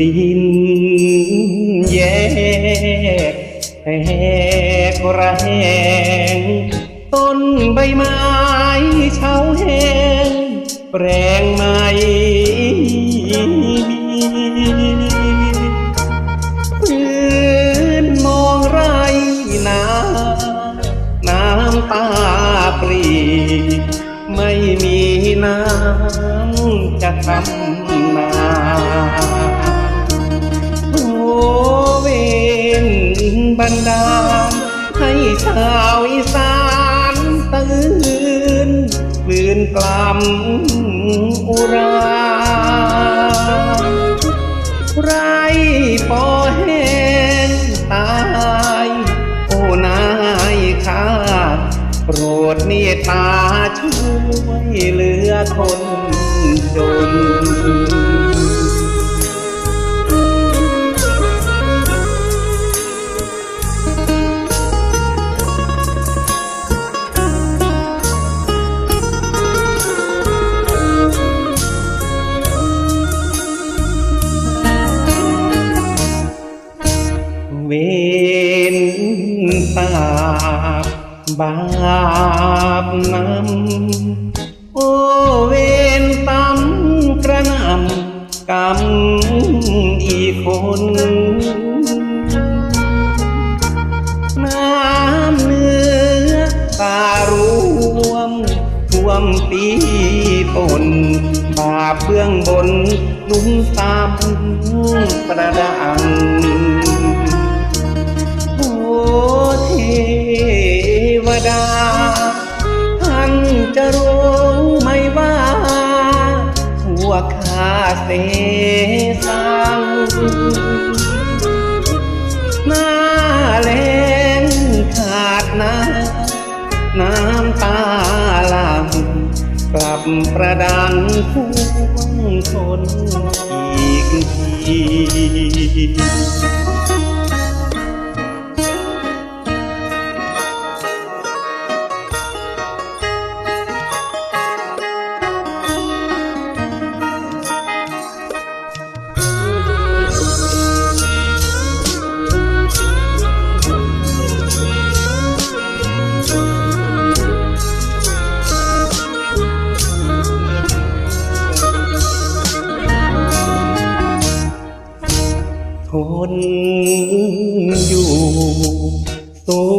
ดินแยกแหกระแหงต้นใบไม้เฉาแห้งแปรงไม่มีพื้นมองไรนาน้ำตาปรีไม่มีน้ำจะทำนา บันดาลให้ชาวอีสานตื่นลื่นกล่ำอุรา ไรปอแห้งตาย โอ้นายข้าโปรดเมตตาช่วยเหลือคนจน เวนตาบาปนำโอเวนตำกระนำกำอีคนน้ำเนื้อตารวมท่วมปีปนบาปเบื้องบนนุ่มตามประดังาเสสังหน้าแรงขาดน้ำน้ำตาหลังกลับประดังพุ่งทนอีกที นอยู่สู้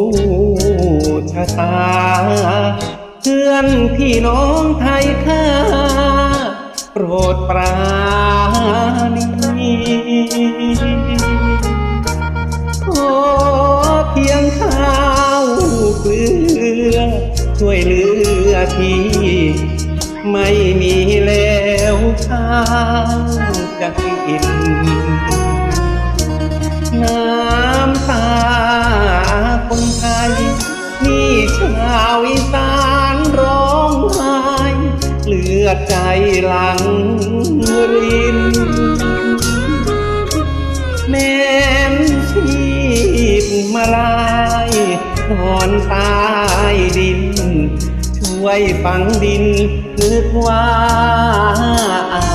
ชะตา เพื่อนพี่น้องไทยข้าโปรดปราณีขอเพียงข้าวเกลือ ช่วยเหลือทีไม่มีแล้วข้าวจะกิน อดใจหลังรินแม่นชีพมาลายนอนตายดิน ช่วยฝังดินนึกว่าอา